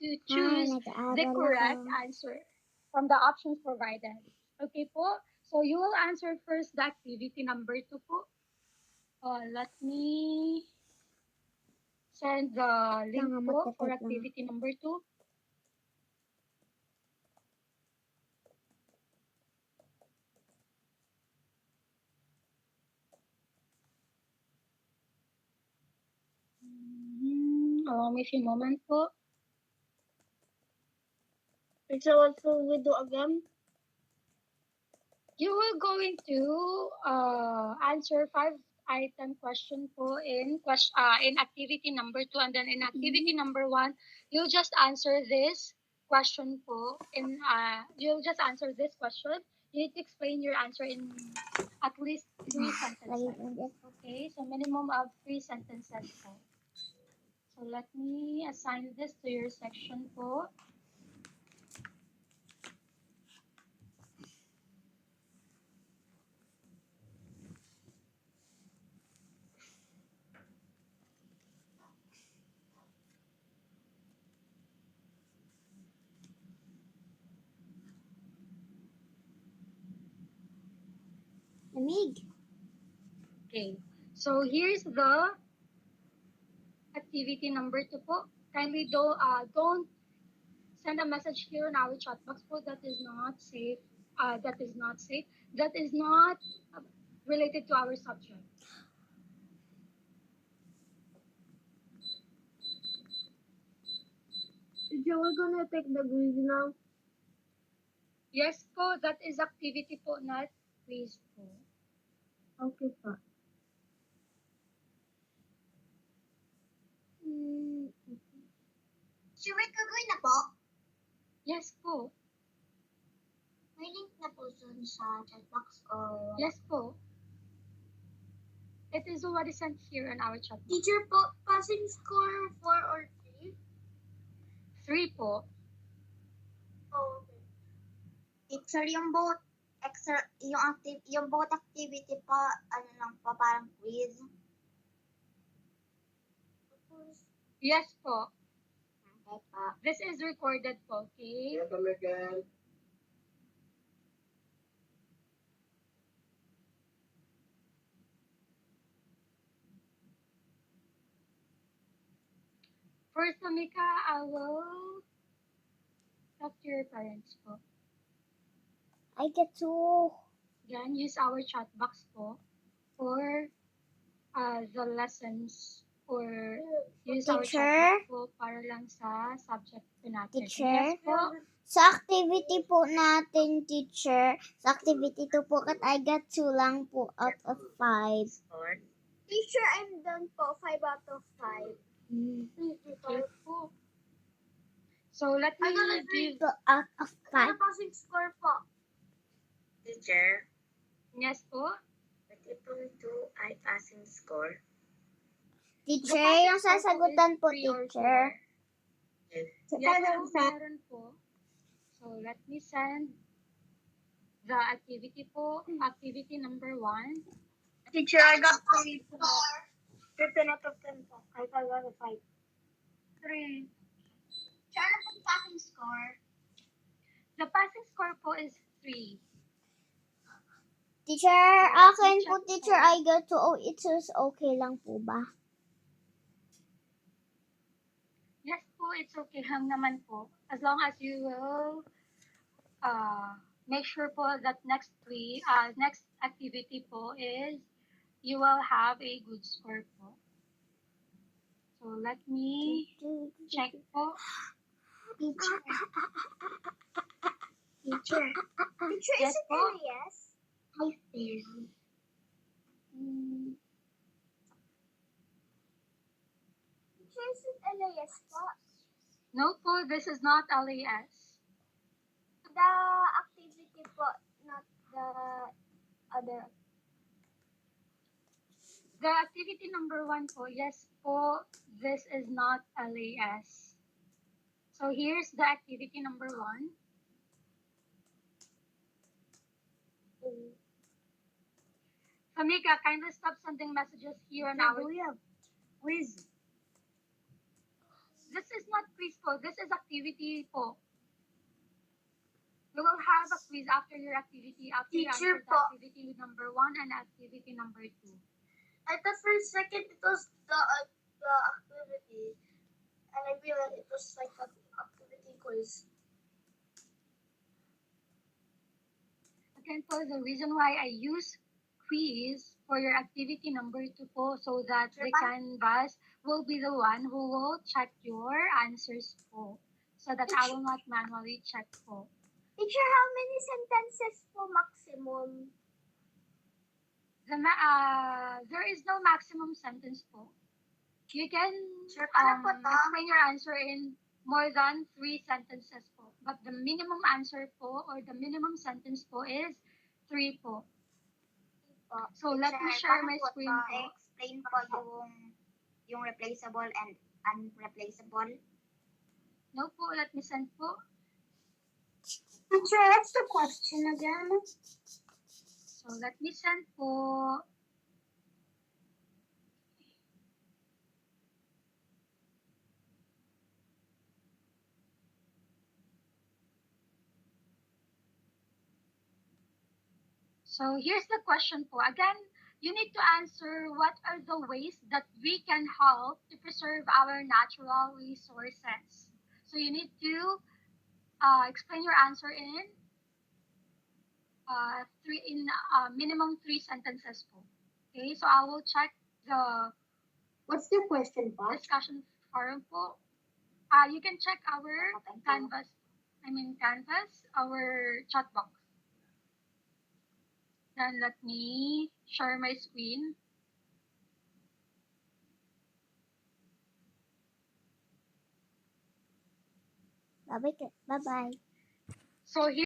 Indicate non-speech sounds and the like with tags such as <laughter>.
to choose the correct answer from the options provided. Okay po? So you will answer first the activity number two po. Uh, let me send the link po for activity number two. Mhm. Allow me a few moments po. So what will we do again? You will going to uh, answer five item question po in question uh, in activity number two and then in activity number one you'll just answer this question po in uh, you'll just answer this question. You need to explain your answer in at least three <sighs> sentences okay? So minimum of three sentences po. So let me assign this to your section po Lamig. Okay. So here's the activity number two po. Kindly don't uh, don't send a message here in our chat box po. That is not safe. Uh, that is not safe. That is not uh, related to our subject. Teacher, we're gonna take the quiz now. Yes po, that is activity po, not quiz po. Okay pa. Hmm. Sure, gagawin na po. Yes po. May link na po dun sa chat box or... Yes po. It is already sent here in our chat box. Teacher po, passing score 4 or 3? Three po. Oh, okay. Teacher, yung both extra, yung active, yung both activity pa, ano lang pa, parang quiz. Yes po. Okay pa. This is recorded po, okay? First, Tamika, I will talk to your parents po. I get to. Then, use our chat box po for uh, the lessons or use our Teacher? chat box po para lang sa subject po natin. Teacher? Yes po. Sa activity po natin, teacher, sa activity 2 po, kat I got 2 lang po out of 5. Teacher, I'm done po. 5 out of 5. Okay po. So, let me I got a give... So, out of 5. passing score po? Teacher, Yes po. pwede pong 2 ay passing score. Teacher, yung sasagutan po, three teacher. Yes po, meron po. So, let me send the activity po. Activity number one. Teacher, I got 3 po. 15 out of 10 po. I got a 5. 3. Siya na po passing score. The passing score po is 3. Teacher, akin po, teacher, I got 2. Oh, it says okay lang po ba? Yes po, it's okay lang naman po. As long as you will uh, make sure po that next three, uh, next activity po is you will have a good score po. So let me check po. Teacher. Teacher. Teacher, Yes is it po. yes? I. Mm, Teacher, is LAS po? no po, this is not LAS. The activity po, not the other. The activity number one po, yes po, this is not LAS. So here's the activity number one. Kamika, kindly stop sending messages here we have quiz. This is not quiz po. This is activity po. You will have a quiz after your activity, after you Teacher answer the po. activity number one and activity number two. I thought for a second it was the, uh, the activity. And I realized it was like an activity quiz. Again po, the reason why I use quiz for your activity number two po, so that the canvas will be the one who will check your answers po. So that I will not manually check po. Teacher, how many sentences po maximum? The ma- uh, there is no maximum sentence po. You can Sure, paano um, po to? explain your answer in more than three sentences po. But the minimum answer po or the minimum sentence po is three po. Po. So let me Teacher, share my po screen to? po. Explain po yung yung replaceable and unreplaceable. No po, let me send po. Teacher, what's the question again? So let me send po. So here's the question po. Again, you need to answer what are the ways that we can help to preserve our natural resources. So you need to uh, explain your answer in uh, three in uh, minimum three sentences po. Okay, so I will check the What's the question, Boss? discussion forum po. Uh, you can check our Okay. canvas, I mean canvas, our chat box. Then let me share my screen. Bye-bye. Bye-bye. So here